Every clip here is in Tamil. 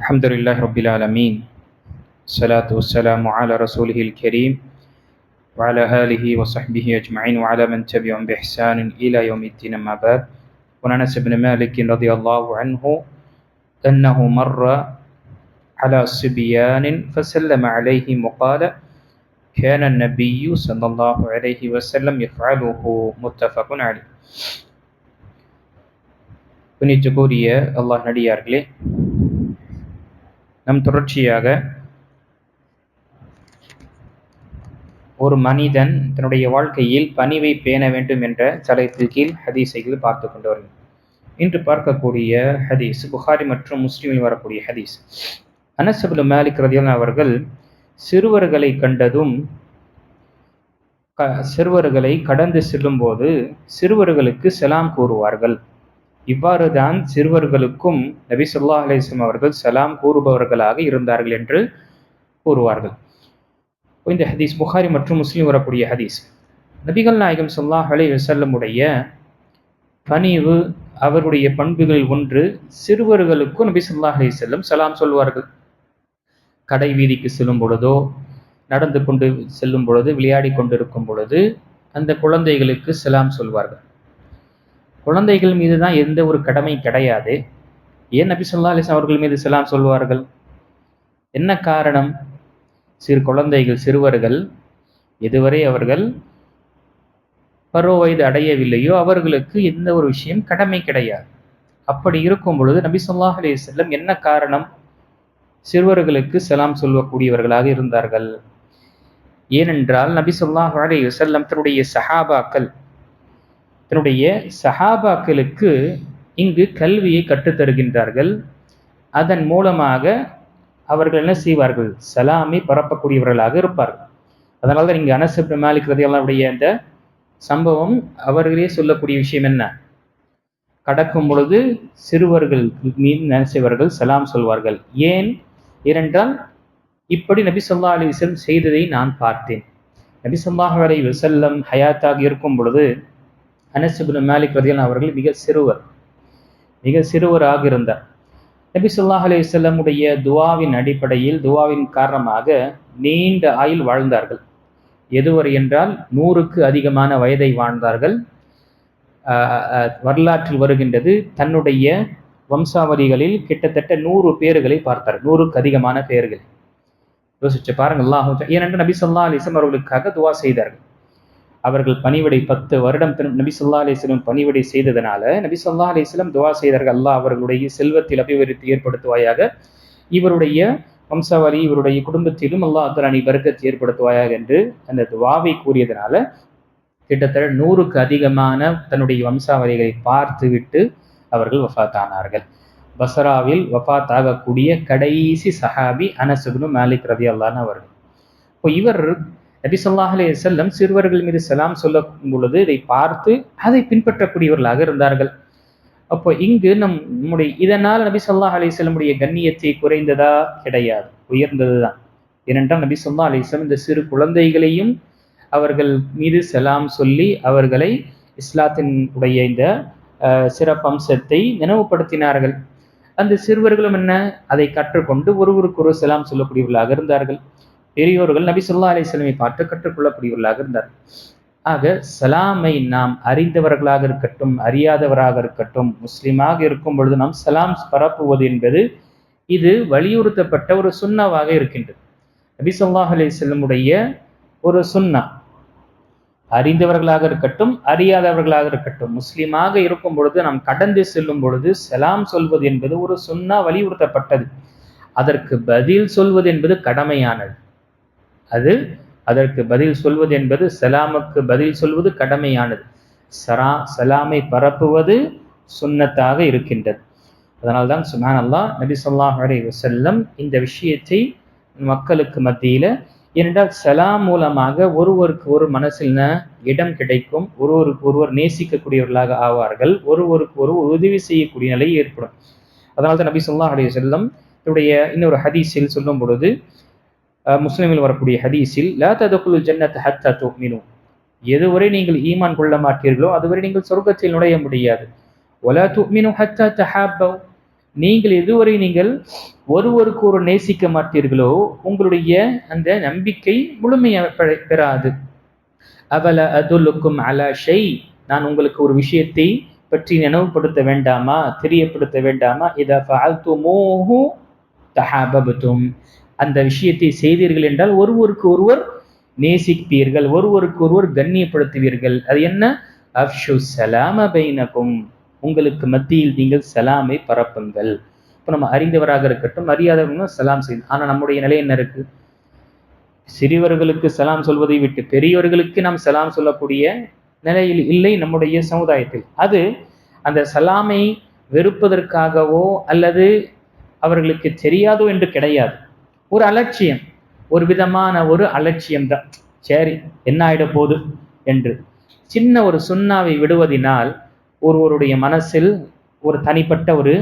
الحمد لله رب العالمين الصلاة والسلام على رسوله الكريم وعلى آله وصحبه أجمعين وعلى من تبعهم بإحسان إلى يوم الدين أما بعد وعن أنس بن مالك رضي الله عنه أنه مر على صبيان فسلم عليهم وقال كان النبي صلى الله عليه وسلم يفعله متفق عليه புனிச்சுக்கூறிய அல்லாஹ் நடிகார்களே நம் தொடர்ச்சியாக ஒரு மனிதன் தன்னுடைய வாழ்க்கையில் பணிவை பேண வேண்டும் என்ற தலைப்பில் கீழ் ஹதீஸைகள் பார்த்து கொண்டு வருகிறோம் இன்று பார்க்கக்கூடிய ஹதீஸ் புகாரி மற்றும் முஸ்லீமில் வரக்கூடிய ஹதீஸ். அனசபுல் மாலிக் ரதியான் அவர்கள் சிறுவர்களை கண்டதும் சிறுவர்களை கடந்து செல்லும்போது சிறுவர்களுக்கு செலாம் கூறுவார்கள். இவ்வாறு தான் சிறுவர்களுக்கும் நபி சொல்லா அலிஸ்லாம் அவர்கள் சலாம் கூறுபவர்களாக இருந்தார்கள் என்று கூறுவார்கள். இந்த ஹதீஸ் புகாரி மற்றும் முஸ்லீம் வரக்கூடிய ஹதீஸ். நபிகள் நாயகம் சொல்லாஹ் அலி வசல்லமுடைய பணிவு அவருடைய பண்புகளில் ஒன்று சிறுவர்களுக்கும் நபி சொல்லாஹ் அலி செல்லம் சலாம் சொல்வார்கள். கடை வீதிக்கு செல்லும் பொழுதோ நடந்து கொண்டு செல்லும் பொழுது விளையாடி கொண்டிருக்கும் பொழுது அந்த குழந்தைகளுக்கு சலாம் சொல்வார்கள். குழந்தைகள் மீது தான் எந்த ஒரு கடமை கிடையாது. ஏன் நபி சொல்லா அலிஸ் அவர்கள் மீது செலாம் சொல்வார்கள்? என்ன காரணம்? சிறு குழந்தைகள் சிறுவர்கள் எதுவரை அவர்கள் பருவ வயது அடையவில்லையோ அவர்களுக்கு எந்த ஒரு விஷயம் கடமை கிடையாது. அப்படி இருக்கும் பொழுது நபி சொல்லாஹ் அலி செல்லம் என்ன காரணம்? சிறுவர்களுக்கு செலாம் சொல்லக்கூடியவர்களாக இருந்தார்கள். ஏனென்றால் நபி சொல்லாஹ் அலி செல்லம் தன்னுடைய சஹாபாக்கள் தன்னுடைய சஹாபாக்களுக்கு இங்கு கல்வியை கற்றுத்தருகின்றார்கள். அதன் மூலமாக அவர்கள் என்ன செய்வார்கள்? சலாமை பரப்பக்கூடியவர்களாக இருப்பார்கள். அதனால தான் இங்கே அனசப் மாலிக் ரதியல்லாவுடைய அந்த சம்பவம் அவர்களே சொல்லக்கூடிய விஷயம் என்ன? கடக்கும் பொழுது சிறுவர்கள் மீது நினைச்சவர்கள் சலாம் சொல்வார்கள். ஏன்? ஏனென்றால் இப்படி நபி சொல்லா அலி விசல்லம் செய்ததை நான் பார்த்தேன். நபி சொல்லாஹ் அலி வசல்லம் ஹயாத்தாக இருக்கும் பொழுது அனசிபுன் மாலிக் ரதியன் அவர்கள் மிக சிறுவர். மிக சிறுவராக இருந்தார். நபி சொல்லாஹ் அலி துவாவின் அடிப்படையில் துவாவின் காரணமாக நீண்ட ஆயுள் வாழ்ந்தார்கள். எதுவரை என்றால் நூறுக்கு அதிகமான வயதை வாழ்ந்தார்கள். வரலாற்றில் வருகின்றது தன்னுடைய வம்சாவதிகளில் கிட்டத்தட்ட நூறு பேர்களை பார்த்தார். நூறுக்கு அதிகமான பேர்கள். யோசிச்சு பாருங்கள் அல்லாஹ் ஏனென்று நபி சொல்லா அலிசம் அவர்களுக்காக துவா செய்தார்கள். அவர்கள் பணிவிடை பத்து வருடம் நபி சொல்லா அலிஸ்லம் பணிவிடை செய்ததனால நபி சொல்லா அலிஸ்லம் துவா செய்தார்கள். அல்லாஹ் அவர்களுடைய செல்வத்தில் அபிவிருத்தி ஏற்படுத்துவாயாக இவருடைய வம்சாவளி இவருடைய குடும்பத்திலும் அல்லாஹ் அத்தராணி வர்க்கத்தை ஏற்படுத்துவாயாக என்று அந்த துவாவை கூறியதனால கிட்டத்தட்ட நூறுக்கு அதிகமான தன்னுடைய வம்சாவளிகளை பார்த்து விட்டு அவர்கள் வஃத்தானார்கள். பசராவில் வஃத் ஆகக்கூடிய கடைசி சஹாபி அனசுகுனு மாலிக் ரதி அல்லான்னு அவர்கள். இப்போ இவர் நபி சொல்லாஹ் அலே செல்லம் சிறுவர்கள் மீது செலாம் சொல்லும் பொழுது இதை பார்த்து அதை பின்பற்றக்கூடியவர்களாக இருந்தார்கள். அப்போ இங்கு நம் நம்முடைய இதனால் நபி சொல்லாஹ் அலி செல்லமுடைய கண்ணியத்தை குறைந்ததா? கிடையாது. உயர்ந்தது தான் ஏனென்றால் நபி சொல்லா அலிஸ்லம் இந்த சிறு குழந்தைகளையும் அவர்கள் மீது செலாம் சொல்லி அவர்களை இஸ்லாத்தின் உடைய இந்த சிறப்பம்சத்தை நினைவுபடுத்தினார்கள். அந்த சிறுவர்களும் என்ன? அதை கற்றுக்கொண்டு ஒருவருக்கு ஒரு செலாம் சொல்லக்கூடியவர்களாக இருந்தார்கள். பெரியோர்கள் நபி சொல்லா அலிஸ்லமை பார்த்து கற்றுக்கொள்ளக்கூடியவர்களாக இருந்தார்கள் ஆக சலாமை நாம் அறிந்தவர்களாக இருக்கட்டும் அறியாதவராக இருக்கட்டும் முஸ்லீமாக இருக்கும் பொழுது நாம் சலாம் பரப்புவது என்பது இது வலியுறுத்தப்பட்ட ஒரு சுண்ணாவாக இருக்கின்றது. நபி சொல்லாஹ் அலி செல்லமுடைய ஒரு சுண்ணா. அறிந்தவர்களாக இருக்கட்டும் அறியாதவர்களாக இருக்கட்டும் முஸ்லீமாக இருக்கும் பொழுது நாம் கடந்து செல்லும் பொழுது சலாம் சொல்வது என்பது ஒரு சுண்ணா வலியுறுத்தப்பட்டது. அதற்கு பதில் சொல்வது என்பது கடமையானது. அது அதற்கு பதில் சொல்வது என்பது சலாமுக்கு பதில் சொல்வது கடமையானது. சரா சலாமை பரப்புவது சுண்ணத்தாக இருக்கின்றது. அதனால்தான் சுமான் அல்லா நபி சொல்லாஹ் அலி வசல்லம் இந்த விஷயத்தை மக்களுக்கு மத்தியில் ஏனென்றால் சலாம் மூலமாக ஒருவருக்கு ஒரு மனசில் இடம் கிடைக்கும். ஒருவருக்கு ஒருவர் நேசிக்கக்கூடியவர்களாக ஆவார்கள். ஒருவருக்கு ஒரு உதவி செய்யக்கூடிய நிலை ஏற்படும். அதனால்தான் நபி சொல்லா அலி செல்லம் என்னுடைய இன்னொரு ஹதீஸில் சொல்லும் பொழுது முஸ்லிமில் வரக்கூடிய ஹதீஸில் லா ததகுல் ஜன்னத் ஹத்தா துமினு எதுவரை நீங்கள் ஈமான் கொள்ள மாட்டீர்களோ அதுவரை நீங்கள் சொர்க்கத்தில் நுழைய முடியாது. ஒலா துமினு ஹத்தா தஹாபவ் நீங்கள் எதுவரை நீங்கள் ஒருவருக்கு ஒரு நேசிக்க மாட்டீர்களோ உங்களுடைய அந்த நம்பிக்கை முழுமையாக பெறாது. அவல அதுலுக்கும் அலாஷை நான் உங்களுக்கு ஒரு விஷயத்தை பற்றி நினைவுபடுத்த வேண்டாமா தெரியப்படுத்த வேண்டாமா? இத ஃபஅல்துமூஹு அந்த விஷயத்தை செய்தீர்கள் என்றால் ஒருவருக்கு ஒருவர் நேசிப்பீர்கள் ஒருவருக்கு ஒருவர் கண்ணியப்படுத்துவீர்கள். அது என்ன? அஃஷு சலாம பைனகும். உங்களுக்கு மத்தியில் நீங்கள் சலாமை பரப்புங்கள். இப்போ நம்ம அறிந்தவராக இருக்கட்டும் அறியாதவங்களும் சலாம் செய்யும் ஆனால் நம்முடைய நிலை என்ன இருக்கு? சிறியவர்களுக்கு சலாம் சொல்வதை விட்டு பெரியவர்களுக்கு நாம் சலாம் சொல்லக்கூடிய நிலையில் இல்லை நம்முடைய சமுதாயத்தில். அது அந்த சலாமை வெறுப்பதற்காகவோ அல்லது அவர்களுக்கு தெரியாதோ என்று கிடையாது. ஒரு அலட்சியம் ஒரு விதமான ஒரு அலட்சியம் தான் சரி என்ன ஆயிட போகுது? என்று. சின்ன ஒரு சுண்ணாவை விடுவதினால் ஒருவருடைய மனசில் ஒரு தனிப்பட்ட ஒரு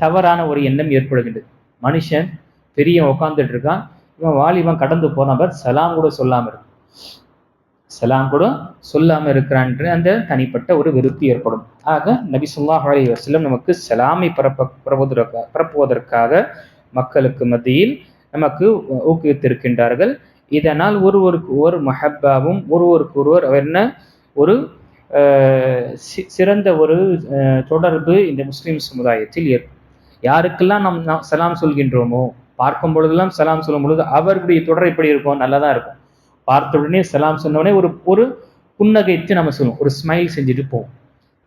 தவறான ஒரு எண்ணம் ஏற்படுகின்றது. மனுஷன் பெரிய உட்காந்துட்டு இருக்கான். இவன் வாலிபன் கடந்து போன பட் சலாம் கூட சொல்லாமல் இருக்கு. சலாம் கூட சொல்லாமல் இருக்கிறான்ற அந்த தனிப்பட்ட ஒரு வெறுப்பு ஏற்படும். ஆக நபி ஸல்லல்லாஹு அலைஹி வஸல்லம் நமக்கு சலாமை பரப்ப பரப்புவதற்காக பரப்புவதற்காக மக்களுக்கு மத்தியில் நமக்கு ஊக்குவித்திருக்கின்றார்கள். இதனால் ஒருவருக்கு ஒரு மஹப்பாவும் ஒருவருக்கு ஒருவர் என்ன? ஒரு சி- சிறந்த ஒரு தொடர்பு இந்த முஸ்லிம் சமுதாயத்தில் ஏற்படும் யாருக்கெல்லாம் நாம் நாம் சலாம் சொல்கின்றோமோ பார்க்கும் பொழுதெல்லாம் சலாம் சொல்லும் பொழுது அவர்களுடைய தொடர் எப்படி இருக்கும்? நல்லா தான் இருக்கும். பார்த்த உடனே சலாம் சொன்ன ஒரு ஒரு புன்னகைத்து நம்ம சொல்லுவோம். ஒரு ஸ்மைல் செஞ்சுட்டு போவோம்.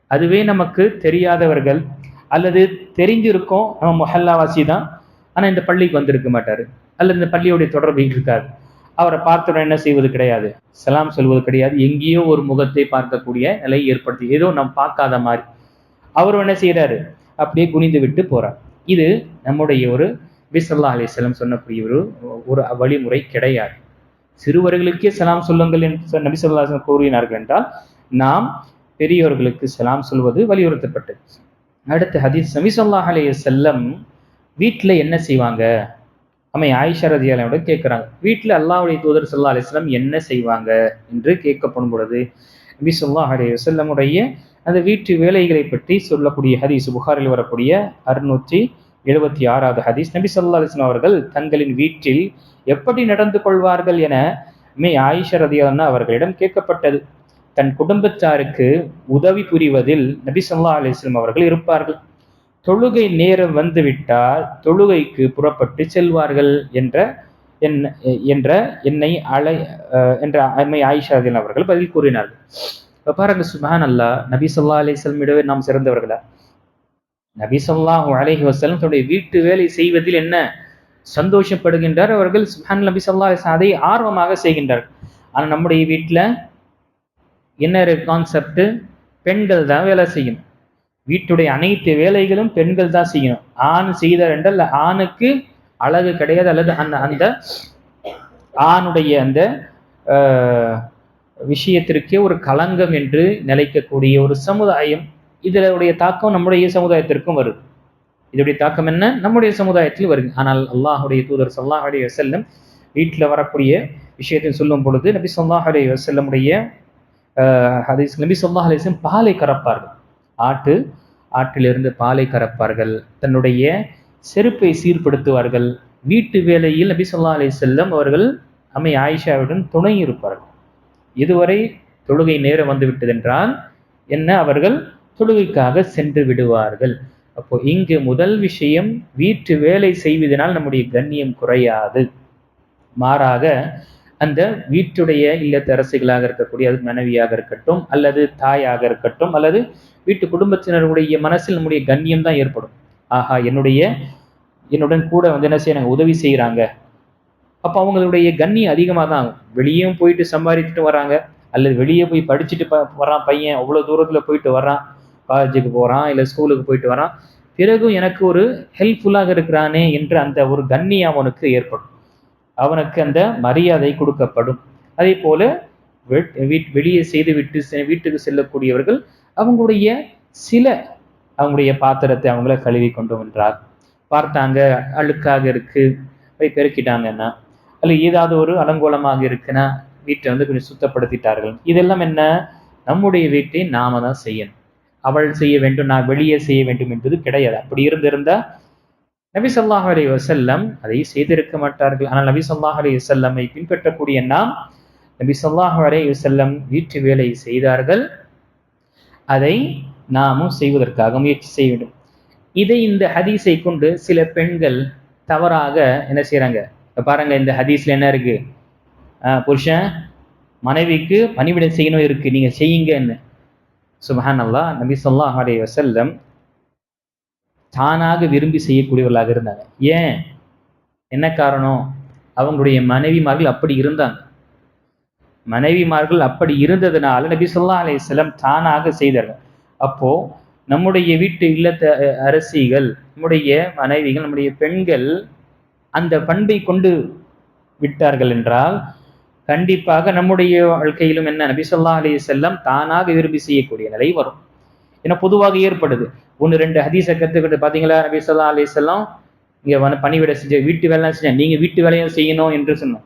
அதுவே நமக்கு தெரியாதவர்கள் அல்லது தெரிஞ்சிருக்கோம். நம்ம மொஹல்லாவாசி தான் ஆனால் இந்த பள்ளிக்கு வந்திருக்க மாட்டார். அல்லது இந்த பள்ளியோடைய தொடர்பு இருக்கார் அவரை பார்த்த என்ன செய்வது கிடையாது. சலாம் சொல்வது கிடையாது. எங்கேயோ ஒரு முகத்தை பார்க்கக்கூடிய நிலை ஏற்படுத்தி ஏதோ நம்ம பார்க்காத மாதிரி. அவர் என்ன செய்கிறாரு அப்படியே குனிந்து விட்டு போறார். இது நம்முடைய ஒரு பிசல்லா அலிஸ்லம் சொன்னக்கூடிய ஒரு ஒரு வழிமுறை கிடையாது. சிறுவர்களுக்கே சலாம் சொல்லுங்கள் என்று நபி சொல்லா கூறினார்கள் என்றால் நாம் பெரியவர்களுக்கு செலாம் சொல்வது வலியுறுத்தப்பட்டது. அடுத்து ஹதீஸ் நபி சொல்லாஹ் அலைய செல்லம் வீட்டில் என்ன செய்வாங்க? அம்மை ஆயிஷா ரதியாலோட கேட்குறாங்க வீட்டில் அல்லாவுடைய தூதர் சல்லா அலிஸ்லாம் என்ன செய்வாங்க? என்று கேட்கப்படும் பொழுது நபி சொல்லா அலைய வசல்லமுடைய அந்த வீட்டு வேலைகளை பற்றி சொல்லக்கூடிய ஹதீஸ் புகாரில் வரக்கூடிய அறுநூற்றி எழுபத்தி ஆறாவது ஹதீஸ் நபி சொல்லா அலிஸ்லாம் அவர்கள் தங்களின் வீட்டில் எப்படி நடந்து கொள்வார்கள் என மே ஆயிஷா ரதியாலன்னா அவர்களிடம் கேட்கப்பட்டது. தன் குடும்பத்தாருக்கு உதவி புரிவதில் நபி சொல்லா அலிஸ்லாம் அவர்கள் இருப்பார்கள். தொழுகை நேரம் வந்துவிட்டால் தொழுகைக்கு புறப்பட்டு செல்வார்கள் என்ற என்- என்ற என்னை அலை என்ற அம்மை ஆயிஷா அவர்கள் பதில் கூறினார்கள். பாருங்க சுபான் அல்லா நபி சொல்லா அலிஸ்லமிடவே நாம் சிறந்தவர்களா? நபி ஸல்லல்லாஹு அலஹி வசலம் தன்னுடைய வீட்டு வேலை செய்வதில் என்ன சந்தோஷப்படுகின்றார்? அவர்கள் சுஹான் நபி சொல்லா அதை ஆர்வமாக செய்கின்றார்கள். ஆனால் நம்முடைய வீட்டில் என்ன கான்செப்ட் பெண்கள் தான் வேலை செய்யும். வீட்டுடைய அனைத்து வேலைகளும் பெண்கள் தான் செய்யணும். ஆண் செய்தார் என்றால் ஆணுக்கு அழகு கிடையாது அல்லது அந்த அந்த ஆணுடைய அந்த ஆஹ், விஷயத்திற்கே ஒரு களங்கம் என்று நிலைக்கக்கூடிய ஒரு சமுதாயம் இதனுடைய தாக்கம் நம்முடைய சமுதாயத்திற்கும் வருது இதனுடைய தாக்கம் என்ன? நம்முடைய சமுதாயத்தில் வருது ஆனால் அல்லாஹுடைய தூதர் சல்லாஹுடைய செல்லும் வீட்டில் வரக்கூடிய விஷயத்தை சொல்லும் பொழுது நபி ஸல்லல்லாஹு அலைஹி வஸல்லமுடைய ஆஹ், ஹதீஸ் நபி சொல்லாஹ் அலைஹி பாலை கறப்பார்கள். ஆட்டு ஆட்டிலிருந்து பாலை கறப்பார்கள். தன்னுடைய செருப்பை சீர்படுத்துவார்கள். வீட்டு வேலையில் நபி ஸல்லல்லாஹு அலைஹி அவர்கள் அம்மை ஆயிஷாவுடன் துணை இருப்பார்கள். இதுவரை தொழுகை நேரம் வந்துவிட்டதென்றால் என்ன? அவர்கள் தொழுகைக்காக சென்று விடுவார்கள். அப்போ இங்கு முதல் விஷயம் வீட்டு வேலை செய்வதனால் நம்முடைய கண்ணியம் குறையாது. மாறாக அந்த வீட்டுடைய இல்லத்தரசிகளாக இருக்கக்கூடிய அது மனைவியாக இருக்கட்டும் அல்லது தாயாக இருக்கட்டும் அல்லது வீட்டு குடும்பத்தினருடைய மனசில் நம்முடைய கண்ணியம் தான் ஏற்படும். ஆஹா என்னுடைய என்னுடன் கூட வந்து என்ன செய்யறாங்க உதவி செய்கிறாங்க அப்போ அவங்களுடைய கண்ணியம் அதிகமாக தான் ஆகும். வெளியும் போயிட்டு சம்பாதிச்சுட்டு வராங்க அல்லது வெளியே போய் படிச்சுட்டு ப வரான் பையன் அவ்வளோ தூரத்தில் போயிட்டு வரான் காலேஜுக்கு போகிறான் இல்லை ஸ்கூலுக்கு போயிட்டு வரான் பிறகும் எனக்கு ஒரு ஹெல்ப்ஃபுல்லாக இருக்கிறானே என்று அந்த ஒரு கண்ணி அவனுக்கு ஏற்படும். அவனுக்கு அந்த மரியாதை கொடுக்கப்படும். அதே போல வீட்- வெளியே செய்து விட்டு வீட்டுக்கு செல்லக்கூடியவர்கள் அவங்களுடைய சில அவங்களுடைய பாத்திரத்தை அவங்கள கழுவி கொண்டு வந்தார். பார்த்தாங்க அழுக்காக இருக்கு. போய் பெருக்கிட்டாங்கன்னா அல்ல ஏதாவது ஒரு அலங்கோலமாக இருக்குன்னா வீட்டை வந்து கொஞ்சம் சுத்தப்படுத்திட்டார்கள். இதெல்லாம் என்ன? நம்முடைய வீட்டை நாம தான் செய்யணும். அவள் செய்ய வேண்டும் நான் வெளியே செய்ய வேண்டும் என்பது கிடையாது. அப்படி இருந்திருந்தா நபி சொல்லாஹ் அலி வசல்லம் அதை செய்திருக்க மாட்டார்கள். ஆனால் நபி சொல்லாஹ் அலி வசல்லமை பின்பற்றக்கூடிய நாம் நபி சொல்லாஹ் அலி வசல்லம் வீட்டு வேலை செய்தார்கள். அதை நாமும் செய்வதற்காக முயற்சி செய்ய வேண்டும். இதை இந்த ஹதீஸை கொண்டு சில பெண்கள் தவறாக என்ன செய்கிறாங்க பாருங்க இந்த ஹதீஸ்ல என்ன இருக்கு? புருஷன் மனைவிக்கு பணிவிடம் செய்யணும் இருக்கு நீங்க செய்யுங்கன்னு. சுபஹான் அல்லா நபி சொல்லாஹ் அலே வசல்லம் தானாக விரும்பி செய்யக்கூடியவர்களாக இருந்தாங்க. ஏன்? என்ன காரணம்? அவங்களுடைய மனைவிமார்கள் அப்படி இருந்தாங்க. மனைவிமார்கள் அப்படி இருந்ததுனால நபி சொல்லா அலே செல்லம் தானாக செய்தார்கள். அப்போ நம்முடைய வீட்டு இல்லத்த அரசிகள் நம்முடைய மனைவிகள் நம்முடைய பெண்கள் அந்த பண்பை கொண்டு விட்டார்கள் என்றால் கண்டிப்பாக நம்முடைய வாழ்க்கையிலும் என்ன? நபி சொல்லா அலி செல்லம் தானாக விரும்பி செய்யக்கூடிய நிலை வரும். ஏன்னா பொதுவாக ஏற்படுது. ஒன்று ரெண்டு ஹதீஸை கற்றுக்கிட்டு பார்த்தீங்களா நபி சொல்லா அலி செல்லம் இங்கே பணிவிட செஞ்ச வீட்டு வேலை செஞ்சேன் நீங்கள் வீட்டு வேலையும் செய்யணும் என்று சொன்னோம்.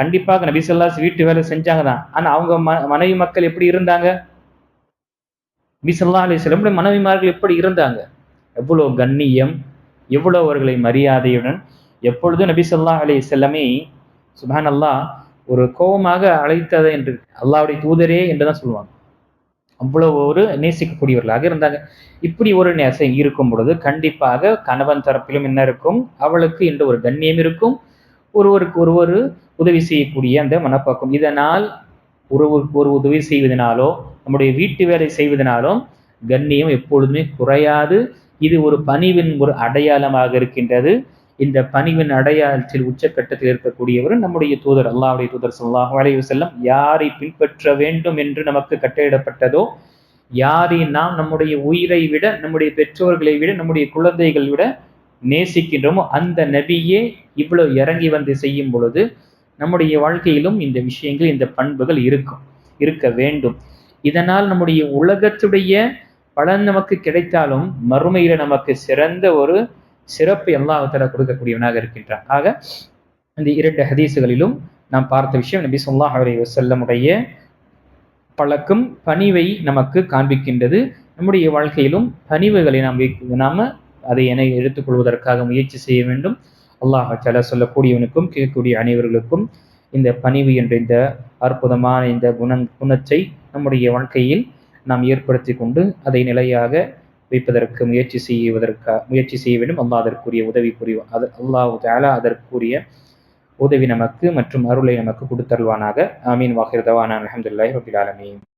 கண்டிப்பாக நபிசல்லாஸ் வீட்டு வேலை செஞ்சாங்க தான் ஆனால் அவங்க ம மனைவி மக்கள் எப்படி இருந்தாங்க? நபிசல்லா அலி செல்லம் மனைவிமார்கள் எப்படி இருந்தாங்க? எவ்வளோ கண்ணியம் எவ்வளோ அவர்களை மரியாதையுடன் எப்பொழுதும் நபிசல்லா அலி செல்லமே சுபான் அல்லா ஒரு கோபமாக அழைத்தது என்று அல்லாவுடைய தூதரே என்று தான் சொல்லுவாங்க. அவ்வளவு ஒரு நேசிக்கக்கூடியவர்களாக இருந்தாங்க. இப்படி ஒரு நேசம் இருக்கும் பொழுது கண்டிப்பாக கணவன் தரப்பிலும் என்ன இருக்கும்? அவளுக்கு என்று ஒரு கண்ணியம் இருக்கும். ஒருவருக்கு ஒருவர் உதவி செய்யக்கூடிய அந்த மனப்பாக்கம். இதனால் ஒருவருக்கு ஒரு உதவி செய்வதனாலோ நம்முடைய வீட்டு வேலை செய்வதனாலும் கண்ணியம் எப்பொழுதுமே குறையாது. இது ஒரு பணிவின் ஒரு அடையாளமாக இருக்கின்றது. இந்த பணிவின் அடையாளத்தில் உச்சக்கட்டத்தில் இருக்கக்கூடியவர் நம்முடைய தூதர் அல்லாவுடைய தூதர் சொல்லாஹ் வளைவு செல்லம் யாரை பின்பற்ற வேண்டும் என்று நமக்கு கட்டளையிடப்பட்டதோ யாரை நாம் நம்முடைய உயிரை விட நம்முடைய பெற்றோர்களை விட நம்முடைய குழந்தைகள் விட நேசிக்கின்றோமோ அந்த நபியே இவ்வளவு இறங்கி வந்து செய்யும் பொழுது நம்முடைய வாழ்க்கையிலும் இந்த விஷயங்கள் இந்த பண்புகள் இருக்கும் இருக்க வேண்டும். இதனால் நம்முடைய உலகத்துடைய பலன் நமக்கு கிடைத்தாலும் மறுமையில நமக்கு சிறந்த ஒரு சிறப்பு அல்லாஹால கொடுக்கக்கூடியவனாக இருக்கின்றான். ஆக இந்த இரண்டு ஹதீசுகளிலும் நாம் பார்த்த விஷயம் நபி சொல்லாஹ் அலி வசல்லமுடைய பழக்கம் பணிவை நமக்கு காண்பிக்கின்றது. நம்முடைய வாழ்க்கையிலும் பணிவுகளை நாம் நாம அதை என எடுத்துக்கொள்வதற்காக முயற்சி செய்ய வேண்டும். அல்லாஹ் தலா சொல்லக்கூடியவனுக்கும் கேட்கக்கூடிய அனைவர்களுக்கும் இந்த பணிவு என்ற இந்த அற்புதமான இந்த குண குணத்தை நம்முடைய வாழ்க்கையில் நாம் ஏற்படுத்தி கொண்டு அதை நிலையாக வைப்பதற்கு முயற்சி செய்வதற்காக முயற்சி செய்ய வேண்டும். அல்லாஹ் அதற்குரிய உதவி புரியும் அது அல்லாஹு தாலா அதற்குரிய உதவி நமக்கு மற்றும் அருளை நமக்கு கொடுத்தருள்வானாக. ஆமீன். வாஹிர் தவானா. அலமதுல்லாஹி ரபில் ஆலமீன்.